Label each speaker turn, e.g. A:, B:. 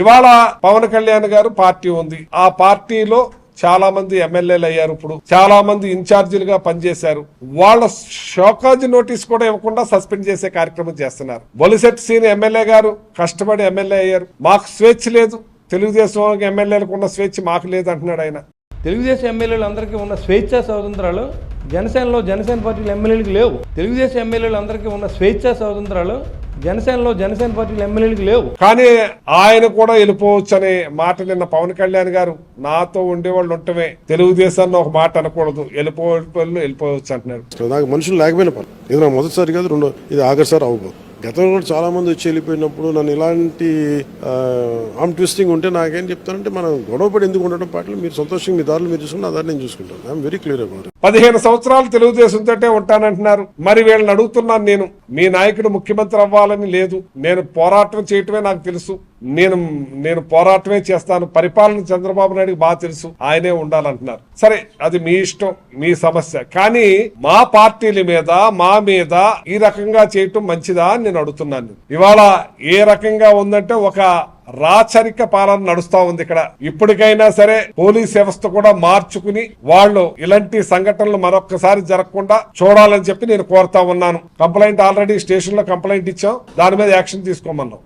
A: ఇవాళ పవన్ కళ్యాణ్ గారు పార్టీ ఉంది. ఆ పార్టీలో చాలా మంది ఎమ్మెల్యేలు అయ్యారు ఇప్పుడు. చాలా మంది ఇన్ఛార్జీలుగా పనిచేశారు. వాళ్ళ షోకాజ్ నోటీస్ కూడా ఇవ్వకుండా సస్పెండ్ చేసే కార్యక్రమం చేస్తున్నారు. బొలిసెట్ సీని ఎమ్మెల్యే గారు కష్టపడి ఎమ్మెల్యే అయ్యారు. మాకు స్వేచ్ఛ లేదు. తెలుగుదేశం ఎమ్మెల్యేలకు ఉన్న స్వేచ్ఛ మాకు లేదు అంటున్నాడు ఆయన.
B: తెలుగుదేశం ఎమ్మెల్యేలు అందరికీ ఉన్న స్వేచ్ఛా స్వాతంత్రాలు జనసేనలో జనసేన పార్టీల ఎమ్మెల్యేలకు లేవు. తెలుగుదేశం ఎమ్మెల్యేలు అందరికీ ఉన్న స్వేచ్ఛా స్వాతంత్రాలు జనసేనలో జనసేన పార్టీల ఎమ్మెల్యేలకు లేవు.
A: కానీ ఆయన కూడా వెళ్ళిపోవచ్చు అనే మాట నిన్న పవన్ కళ్యాణ్ గారు. నాతో ఉండేవాళ్ళు ఉంటమే తెలుగుదేశాన్ని ఒక మాట అనకూడదు. వెళ్ళిపోవచ్చు అంటున్నారు.
C: నాకు మనుషులు లేకపోయినా పర్లేదు ఇది నా మొదటిసారి కాదు రెండో ఇది ఆఖరిసారి అవ్వబోదు. గతంలో కూడా చాలా మంది వచ్చి వెళ్ళిపోయినప్పుడు నన్ను ఇలాంటి ఆమ్ ట్విస్టింగ్ ఉంటే నాకేం చెప్తానంటే మనం గొడవపడి ఎందుకు ఉండడం పాటలు మీరు సంతోషంగా మీ దారులు మీరు చూసుకుని నా దారి నేను చూసుకుంటాను. ఐఎమ్ వెరీ క్లియర్ అబౌట్
A: పదిహేను సంవత్సరాలు తెలుగుదేశంతోటే ఉంటానంటున్నారు. మరి వీళ్ళని అడుగుతున్నాను నేను. మీ నాయకుడు ముఖ్యమంత్రి అవ్వాలని లేదు. నేను పోరాటం చేయటమే నాకు తెలుసు. నేను నేను పోరాటమే చేస్తాను. పరిపాలన చంద్రబాబు నాయుడుకి బాగా తెలుసు. ఆయనే ఉండాలంటున్నారు. సరే అది మీ ఇష్టం మీ సమస్య. కానీ మా పార్టీల మీద మా మీద ఈ రకంగా చేయటం మంచిదా అని నేను అడుగుతున్నాను. ఇవాళ ఏ రకంగా ఉందంటే ఒక రాచరిక పాలన నడుస్తా ఉంది ఇక్కడ. ఇప్పటికైనా సరే పోలీస్ వ్యవస్థ కూడా మార్చుకుని వాళ్ళు ఇలాంటి సంఘటనలు మరొకసారి జరగకుండా చూడాలని చెప్పి నేను కోరుతా ఉన్నాను. కంప్లైంట్ ఆల్రెడీ స్టేషన్లో కంప్లైంట్ ఇచ్చాం. దాని మీద యాక్షన్ తీసుకోమన్నాం.